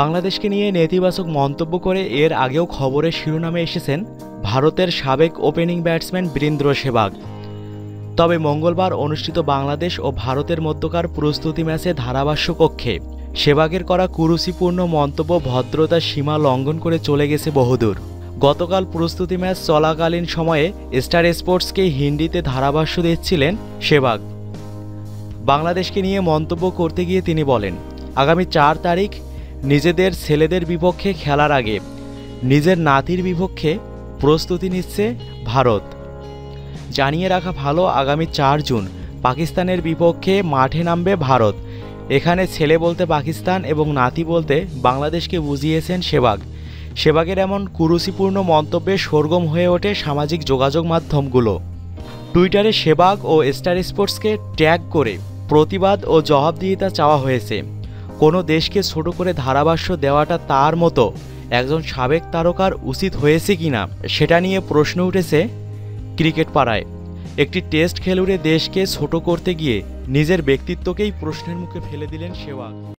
বাংলাদেশকে নিয়ে নেতিবাচক মন্তব্য করে এর আগেও খবরের শিরোনামে এসেছেন ভারতের সাবেক ওপেনিং ব্যাটসম্যান বীরেন্দ্র সেবাগ। তবে মঙ্গলবার অনুষ্ঠিত বাংলাদেশ ও ভারতের মধ্যকার প্রস্তুতি ম্যাচে ধারাভাষ্য কক্ষে সেবাগের করা কুরুচিপূর্ণ মন্তব্য ভদ্রতার সীমা লঙ্ঘন করে চলে গেছে বহুদূর। গতকাল প্রস্তুতি ম্যাচ চলাকালীন সময়ে স্টার স্পোর্টসকে হিন্দিতে ধারাভাষ্য দিচ্ছিলেন সেবাগ। বাংলাদেশকে নিয়ে মন্তব্য করতে গিয়ে তিনি বলেন, আগামী চার তারিখ নিজেদের ছেলেদের বিপক্ষে খেলার আগে নিজের নাতির বিপক্ষে প্রস্তুতি নিচ্ছে ভারত। জানিয়ে রাখা ভালো, আগামী চার জুন পাকিস্তানের বিপক্ষে মাঠে নামবে ভারত। এখানে ছেলে বলতে পাকিস্তান এবং নাতি বলতে বাংলাদেশকে বুঝিয়েছেন সেবাগ। সেবাগের এমন কুরুচিপূর্ণ মন্তব্যে সরগম হয়ে ওঠে সামাজিক যোগাযোগ মাধ্যমগুলো। টুইটারে সেবাগ ও স্টার স্পোর্টসকে ট্যাগ করে প্রতিবাদ ও জবাবদিহিতা চাওয়া হয়েছে। কোনো দেশকে ছোট করে ধারাভাষ্য দেওয়াটা তার মতো একজন সাবেক তারকার উচিত হয়েছে কি না সেটা নিয়ে প্রশ্ন উঠেছে ক্রিকেট পাড়ায় একটি টেস্ট খেলুড়ে দেশকে ছোট করতে গিয়ে নিজের ব্যক্তিত্বকেই প্রশ্নের মুখে ফেলে দিলেন সেবাগ